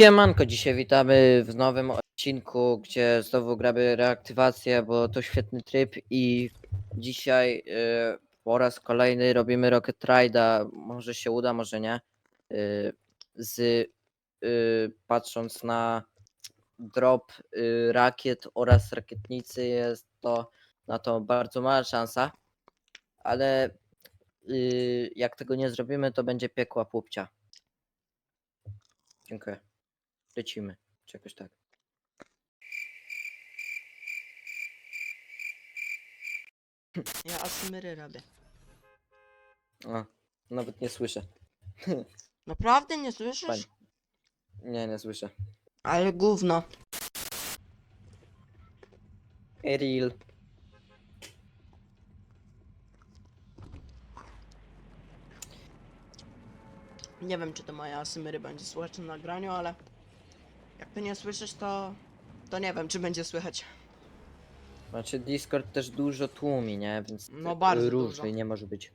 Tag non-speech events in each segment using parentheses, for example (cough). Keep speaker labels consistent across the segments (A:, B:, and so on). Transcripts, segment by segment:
A: Siemanko, dzisiaj witamy w nowym odcinku, gdzie znowu gramy reaktywację, bo to świetny tryb i dzisiaj y, po raz kolejny robimy Rocket Ride'a, może się uda, może nie, y, z y, patrząc na drop y, rakiet oraz rakietnicy jest to na to bardzo mała szansa, ale y, jak tego nie zrobimy, to będzie piekła pupcia. Dziękuję. Lecimy. Czy jakoś tak.
B: Ja asymry robię.
A: A, nawet nie słyszę. (laughs)
B: Naprawdę nie słyszysz?
A: Fajnie. Nie, nie słyszę.
B: Ale gówno.
A: Eril.
B: Nie wiem, czy to moja asymry będzie słychać na nagraniu, ale jak ty nie słyszysz, to to nie wiem, czy będzie słychać.
A: Znaczy Discord też dużo tłumi, nie? Więc
B: No bardzo
A: różnie
B: dużo.
A: nie może być.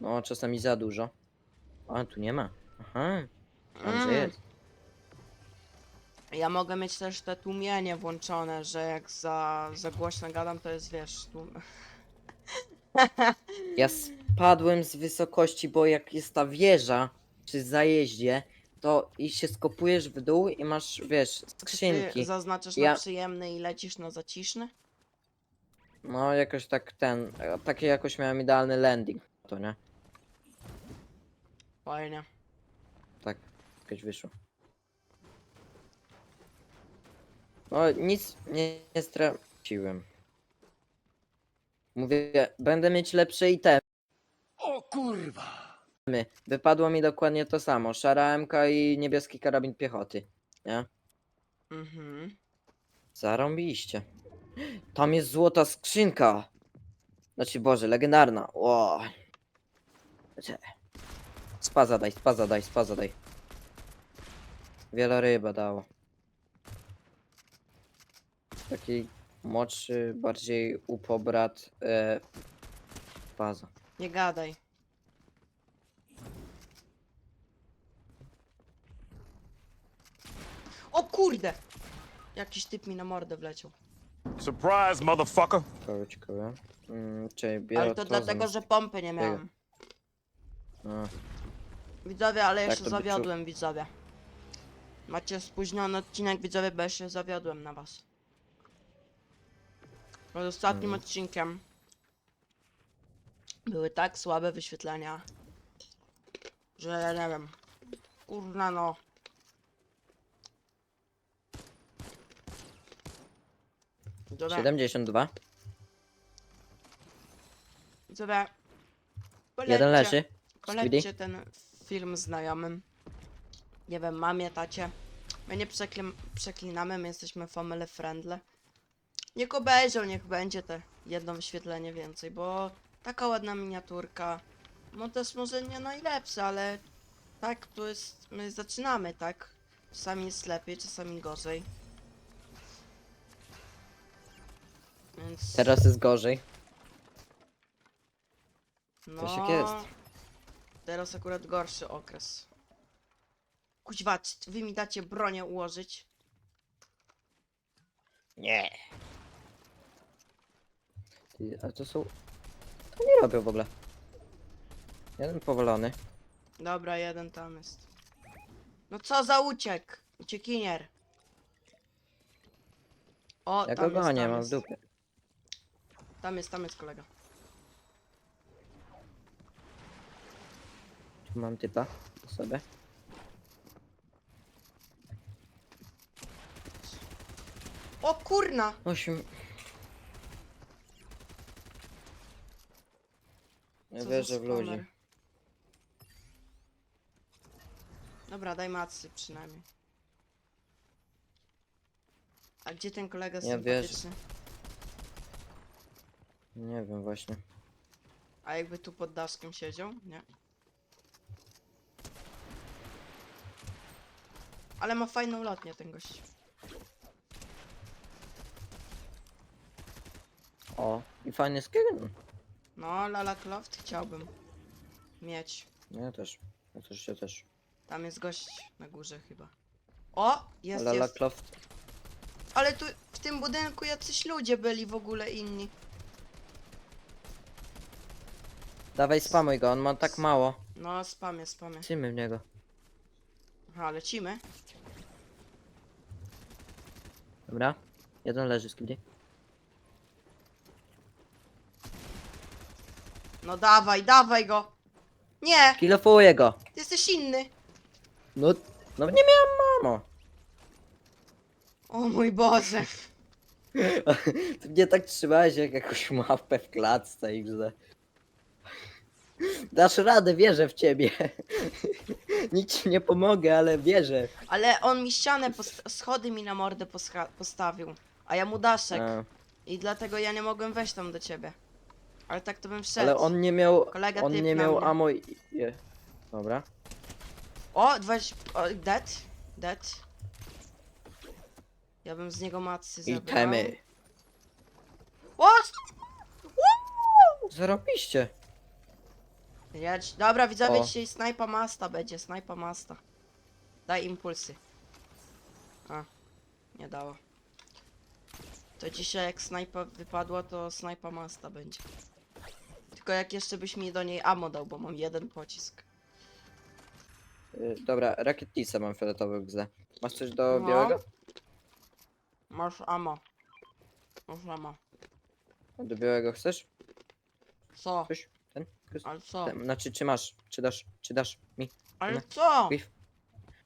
A: No, czasami za dużo. A, tu nie ma. Aha. Tam
B: Mm.
A: jest.
B: Ja mogę mieć też te tłumienie włączone, że jak za, za głośno gadam, to jest wiesz, tłum... (laughs)
A: Ja spadłem z wysokości, bo jak jest ta wieża przy zajeździe, to i się skopujesz w dół i masz, wiesz,
B: Czy
A: skrzynki.
B: ty zaznaczasz
A: Ja-
B: na przyjemny i lecisz na zaciszny?
A: No, jakoś tak ten, e, taki jakoś miałem idealny landing, to nie?
B: Fajnie.
A: Tak, jakoś wyszło. No, nic nie, nie straciłem. Mówię, będę mieć lepsze itemy.
C: O kurwa!
A: Wypadło mi dokładnie to samo. Szara MK i niebieski karabin piechoty. Nie?
B: Mhm.
A: Zarąbiście. Tam jest złota skrzynka. Znaczy, Boże, legendarna. Ło. Cze- Spa zadaj, spa zadaj, spa zadaj. Wieloryba dało. Taki młodszy, bardziej upobrat e, faza.
B: Nie gadaj. O kurde! Jakiś typ mi na mordę wleciał.
C: Surprise, motherfucker!
A: Ciekawe, ciekawe. Mm, czyli
B: Ale
A: biorę
B: to
A: to
B: dlatego,
A: zamiast
B: że pompy nie miałem.
A: A,
B: Widzowie, ale
A: Tak,
B: jeszcze
A: to by czu-
B: zawiodłem widzowie. Macie spóźniony odcinek widzowie, bo ja się zawiodłem na was. Pod ostatnim
A: Mhm.
B: odcinkiem były tak słabe wyświetlenia, że ja nie wiem. Kurna no. Widzowie,
A: 72.
B: widzowie.
A: Jeden
B: polećcie-
A: leży.
B: Polećcie ten film znajomym. Nie wiem, mamie, tacie. My nie przeklim- przeklinamy, my jesteśmy family friendly. Niech obejrzą, niech będzie te jedno wyświetlenie więcej, bo taka ładna miniaturka. No też może nie najlepsza, ale tak, to jest, my zaczynamy, tak? Czasami jest lepiej, czasami gorzej. Więc...
A: Teraz jest gorzej.
B: No,
A: jak jest.
B: Teraz akurat gorszy okres. Kuźwa, czy wy mi dacie bronię ułożyć?
A: Nie. Ty, a to są. To nie robią w ogóle. Jeden powalony.
B: Dobra, jeden tam jest. No co za uciek? Uciekinier. O,
A: Ja
B: tam
A: go
B: jest,
A: gonię,
B: tam
A: mam w
B: jest.
A: dupie.
B: Tam jest, tam jest kolega.
A: Tu mam typa. Sobie.
B: O kurna!
A: Osiem. Nie
B: Co za
A: wierzę w ludzi.
B: Dobra, daj macy przynajmniej. A gdzie ten kolega
A: Nie wierzę.
B: sympatyczny?
A: Nie wiem właśnie.
B: A jakby tu pod daszkiem siedział? Nie. Ale ma fajną lotnię ten gość.
A: O, i fajny skin.
B: No, Lala Croft chciałbym mieć.
A: No ja też. Ja też, ja też.
B: Tam jest gość na górze chyba. O! Jest,
A: Lala
B: jest.
A: Croft.
B: Ale tu w tym budynku jacyś ludzie byli w ogóle inni.
A: Dawaj spamuj go, on ma tak mało.
B: No, spamie, spamie.
A: Lecimy w niego.
B: Aha, lecimy.
A: Dobra. Jeden leży z killi.
B: No dawaj, dawaj go! Nie!
A: Kilofuję go.
B: Ty jesteś inny!
A: No, no nie miałem mamo.
B: O mój Boże! (laughs)
A: Ty mnie tak trzymałeś jak jakąś mapę w klatce XD. Dasz radę, wierzę w ciebie. (laughs) Nic ci nie pomogę, ale wierzę.
B: Ale on mi ścianę, post- schody mi na mordę poscha- postawił. A ja mu daszek.
A: A,
B: I dlatego ja nie mogłem wejść tam do ciebie. Ale tak to bym wszedł.
A: ale on nie miał.
B: Kolega
A: On
B: typ
A: nie
B: na
A: miał
B: mnie.
A: amo i. je- Dobra.
B: O, 20... O, dead. Dead. Ja bym z niego macy zabrał.
A: Itemy.
B: O!
A: Zarobiście.
B: Jedź. Dobra, widzowie,
A: O.
B: dzisiaj snajpa masta będzie, snajpa masta. Daj impulsy. A, nie dało. To dzisiaj jak snajpa wypadła, to snajpa masta będzie. Tylko jak jeszcze byś mi do niej ammo dał, bo mam jeden pocisk.
A: Y, Dobra, rakietnicę mam fioletowy XD. Masz coś do
B: No.
A: białego?
B: Masz ammo. Masz ammo.
A: Do białego chcesz?
B: Co?
A: Coś?
B: Ale co?
A: Znaczy, czy masz? Czy dasz? Czy dasz mi?
B: Ale co?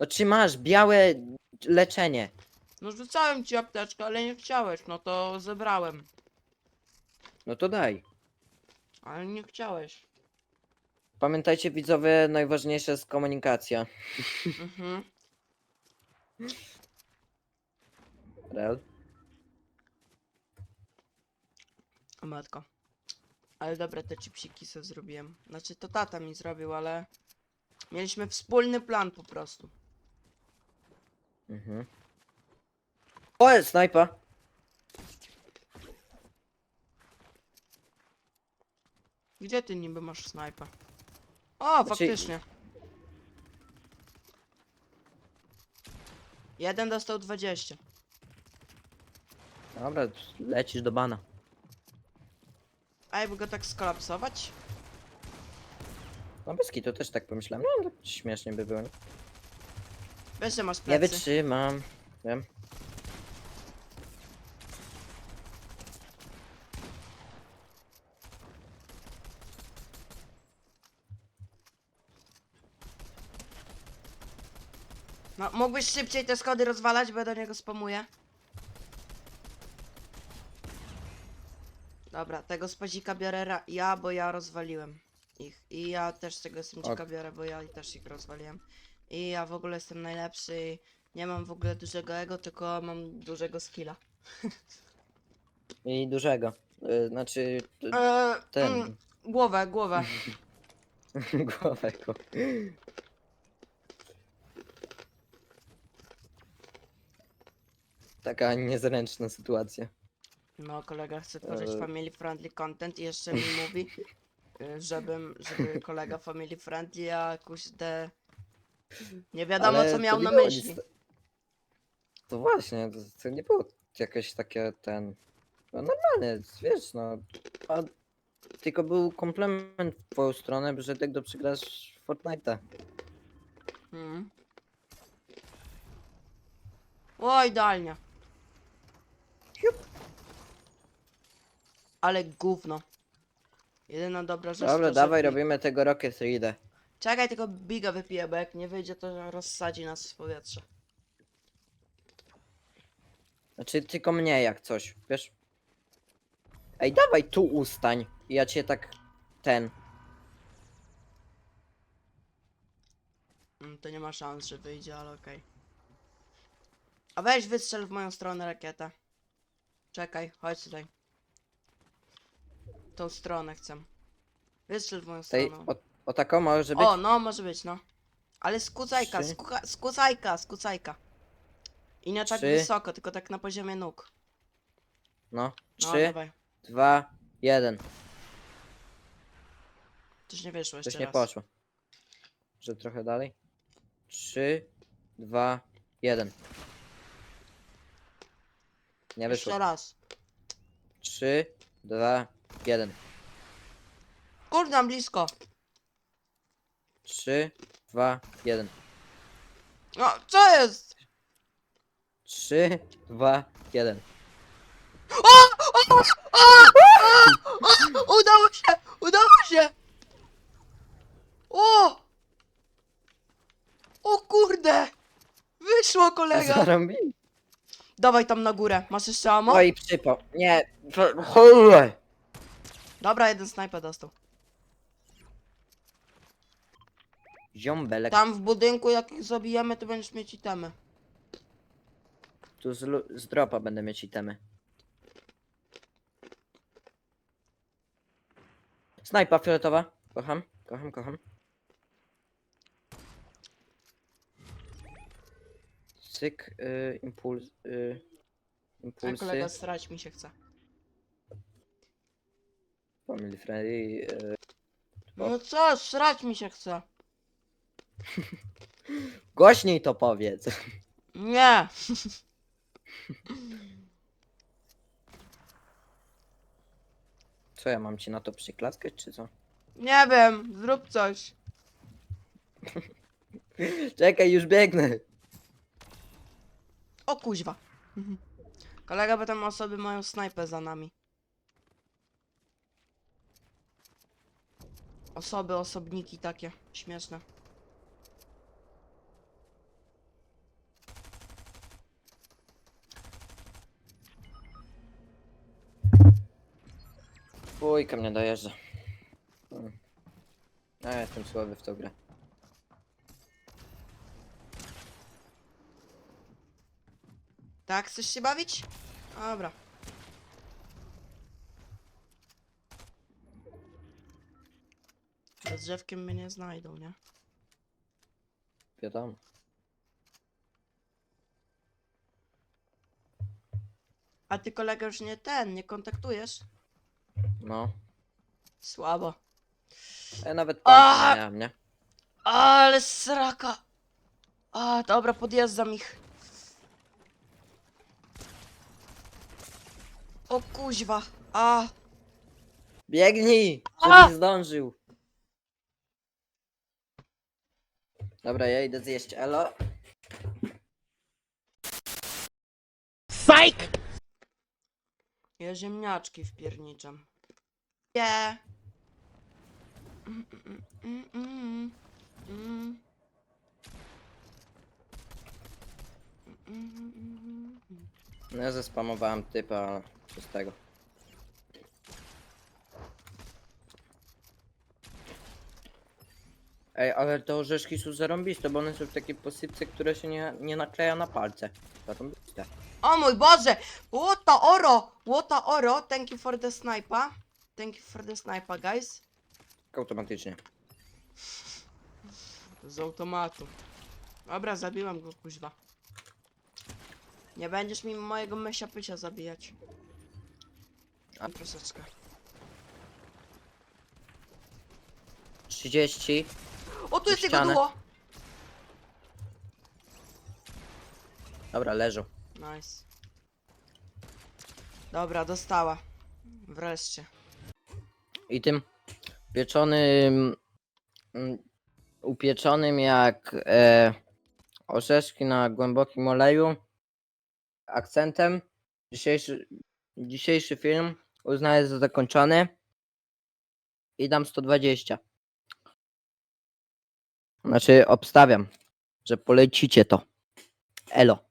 A: No czy masz białe leczenie?
B: No rzucałem ci apteczkę, ale nie chciałeś, no to zebrałem.
A: No to daj.
B: Ale nie chciałeś.
A: Pamiętajcie widzowie, najważniejsza jest komunikacja.
B: Mhm.
A: Rel.
B: Matko. Ale dobra, te chipsiki sobie zrobiłem. Znaczy to tata mi zrobił, ale... Mieliśmy wspólny plan po prostu.
A: Mhm. O, jest snajpa!
B: Gdzie ty niby masz snajpę? O,
A: Znaczy-
B: faktycznie. Jeden dostał 20.
A: Dobra, lecisz do bana.
B: A jakby go tak skolapsować?
A: No bez to też tak pomyślałem. No, tak śmiesznie by było. nie?
B: Wiesz, że masz
A: Nie
B: plecy.
A: wytrzymam. Wiem.
B: No, mógłbyś szybciej te schody rozwalać, bo ja do niego spamuję. Dobra, tego spazika biorę ra- ja, bo ja rozwaliłem ich. I ja też tego smdzika
A: Ok.
B: biorę, bo ja i też ich rozwaliłem. I ja w ogóle jestem najlepszy i nie mam w ogóle dużego ego, tylko mam dużego skilla.
A: I dużego. Y, Znaczy, y,
B: Eee,
A: ten.
B: mm, głowę, głowę. (laughs)
A: Głowego. Taka niezręczna sytuacja.
B: No, kolega chce tworzyć
A: Eee.
B: family friendly content i jeszcze mi (laughs) mówi, y, żebym, żeby kolega family friendly, a kuźde... Nie wiadomo,
A: Ale
B: co
A: to
B: miał
A: nie
B: na
A: było
B: myśli.
A: nic- To właśnie, to, to nie było jakieś takie ten. No normalnie, wiesz, no. A, tylko był komplement w twoją stronę, że tak do przegrasz w Fortnite'a.
B: Mhm. O, idealnie. Ale gówno. Jedyna dobra rzecz
A: Dobra,
B: to,
A: dawaj, robimy tego Rocket Readę.
B: Czekaj, tylko biga wypiję, bo jak nie wyjdzie, to rozsadzi nas w powietrze.
A: Znaczy tylko mnie jak coś, wiesz? Ej, dawaj tu ustań. i Ja cię tak ten.
B: Mm, To nie ma szans, że wyjdzie, ale okej. A weź wystrzel w moją stronę rakietę. Czekaj, chodź tutaj. Tą stronę chcę. Wystrzel w moją
A: Tej,
B: stronę.
A: o, o taką może być.
B: O, no może być, no. Ale skucajka,
A: Trzy.
B: skucha, skucajka, skucajka. I nie tak
A: Trzy.
B: wysoko, tylko tak na poziomie nóg.
A: No.
B: No,
A: Trzy,
B: dawaj.
A: dwa, jeden.
B: Coś nie wyszło jeszcze
A: Coś nie
B: raz.
A: poszło. Że trochę dalej. 3, 2, 1. Nie wyszło.
B: Jeszcze raz.
A: 3, 2, 1.
B: Kurde, blisko.
A: 3, 2, 1.
B: No, co jest?
A: 3, 2, 1.
B: Udało się! Udało się! O! O kurde! Wyszło kolega!
A: Zarąbi?
B: Dawaj tam na górę. Masz jeszcze ammo?
A: Oj, przypał. Nie. to- Cholera.
B: Dobra, jeden snajper dostał.
A: Ziombelek.
B: Tam w budynku jak ich zabijemy, to będziesz mieć itemy.
A: Tu z, lu- z dropa będę mieć itemy. Snajpa fioletowa. Kocham, kocham, kocham. Cyk, y, impuls, y, impulsy.
B: kolega strać mi się chce.
A: Family friendly. Y,
B: No co, srać mi się chce. (laughs)
A: głośniej to powiedz.
B: Nie. (laughs)
A: Co ja mam ci na to przyklaskać, czy co?
B: Nie wiem, zrób coś. (laughs)
A: Czekaj, już biegnę.
B: O kuźwa. Kolega, bo tam osoby mają snajpę za nami. Osoby, osobniki takie. Śmieszne.
A: Bójka mnie dojeżdża. Hmm. A ja jestem słaby w tą grę.
B: Tak, chcesz się bawić? Dobra. Za drzewkiem mnie nie znajdą, nie?
A: Wiadomo.
B: A ty kolega już nie ten, nie kontaktujesz?
A: No.
B: Słabo.
A: Ja nawet
B: A!
A: tam nie miałem, nie?
B: Ale sraka! A, dobra, podjeżdżam ich. O kuźwa. A,
A: Biegnij!
B: A!
A: Żebyś zdążył. Dobra, ja idę zjeść elo.
C: Psych!
B: ja ziemniaczki wpierniczam. Nie. Mm, mm, mm, mm, mm. Mm, mm, mm, mm.
A: No ja zespamowałem typa, ale co z tego. Ej, ale te orzeszki są zarąbiste, bo one są w takiej posypce, które się nie, nie nakleja na palce. Zarąbiste.
B: O mój Boże! The oro! The oro! Thank you for the sniper. Thank you for the sniper, guys.
A: Tak Automatycznie.
B: Z automatu. Dobra, zabiłem go, kuźwa. Nie będziesz mi mojego mysia pysia zabijać. A troszeczkę.
A: 30.
B: O, tu jest jego
A: ścianę.
B: duo!
A: Dobra, leżą.
B: Nice. Dobra, dostała. Wreszcie.
A: I tym pieczonym, mm, upieczonym jak e, orzeszki na głębokim oleju, akcentem, dzisiejszy, dzisiejszy film uznaję za zakończony i dam 120. Znaczy, obstawiam, że polecicie to. Elo.